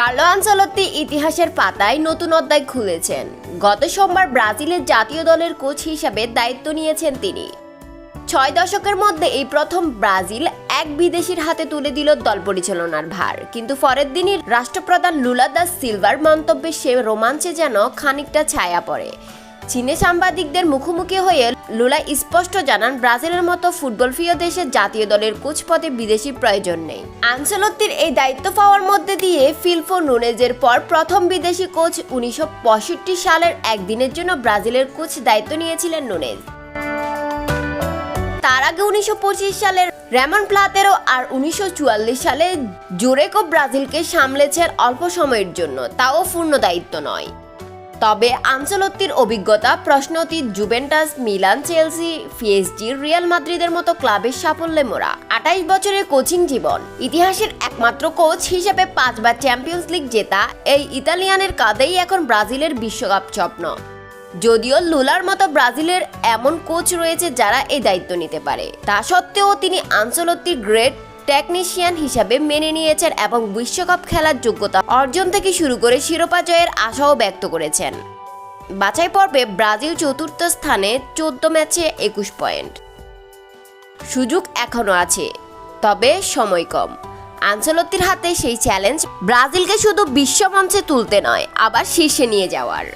Carlo আনসালত্তি ইতিহাসের পাতায় নতুন অধ্যায় খুলেছেন। গত সোমবার ব্রাজিলের জাতীয় দলের কোচ হিসাবে দায়িত্ব নিয়েছেন তিনি। ছয় দশকের মধ্যে এই প্রথম ব্রাজিল এক বিদেশির হাতে তুলে দিল দল পরিচালনার ভার। কিন্তু পরের দিনই রাষ্ট্রপ্রধান লুলা দাস সিলভার মন্তব্যে সে রোমাঞ্চে যেন খানিকটা ছায়া পড়ে। চীনে সাংবাদিকদের মুখোমুখি হয়ে লুলা স্পষ্ট জানান, ব্রাজিলের মতো ফুটবল প্রিয় দেশের জাতীয় দলের কোচ পদে বিদেশি প্রয়োজন নেই। আনসেলত্তির এই দায়িত্ব পাওয়ার মধ্যে দিয়ে ফিলফো নুনেজের পর প্রথম বিদেশি কোচ উনিশশো সালের একদিনের জন্য ব্রাজিলের কোচ দায়িত্ব নিয়েছিলেন নুনেজ। তার আগে উনিশশো পঁচিশ সালের রেমন প্লাতেরো আর উনিশশো চুয়াল্লিশ সালে জোরেকো ব্রাজিলকে সামলেছেন অল্প সময়ের জন্য, তাও পূর্ণ দায়িত্ব নয়। তবে আনচলত্তির অভিজ্ঞতা প্রশ্নতীত Juventus, Milan, Chelsea, PSG, Real মাদ্রিদের মতো ক্লাবের সাফল্যে মোড়া। আঠাইশ বছরের কোচিং জীবন, ইতিহাসের একমাত্র কোচ হিসেবে পাঁচবার চ্যাম্পিয়ন্স লিগ জেতা এই ইতালিয়ানের কাঁধেই এখন ব্রাজিলের বিশ্বকাপ স্বপ্ন। যদিও লুলার মতো ব্রাজিলের এমন কোচ রয়েছে যারা এই দায়িত্ব নিতে পারে। তা সত্ত্বেও তিনি আনচলত্তির গ্রেট টেকনিশিয়ান হিসাবে মেনে নিয়েছেন এবং বিশ্বকাপ খেলার যোগ্যতা অর্জন থেকে শুরু করে শিরোপা জয়ের আশাও ব্যক্ত করেছেন। বাছাই পর্বে ব্রাজিল চতুর্থ স্থানে চোদ্দ ম্যাচে একুশ পয়েন্ট। সুযোগ এখনও আছে, তবে সময় কম। আনসেলত্তির হাতে সেই চ্যালেঞ্জ ব্রাজিলকে শুধু বিশ্বমঞ্চে তুলতে নয়, আবার শীর্ষে নিয়ে যাওয়ার।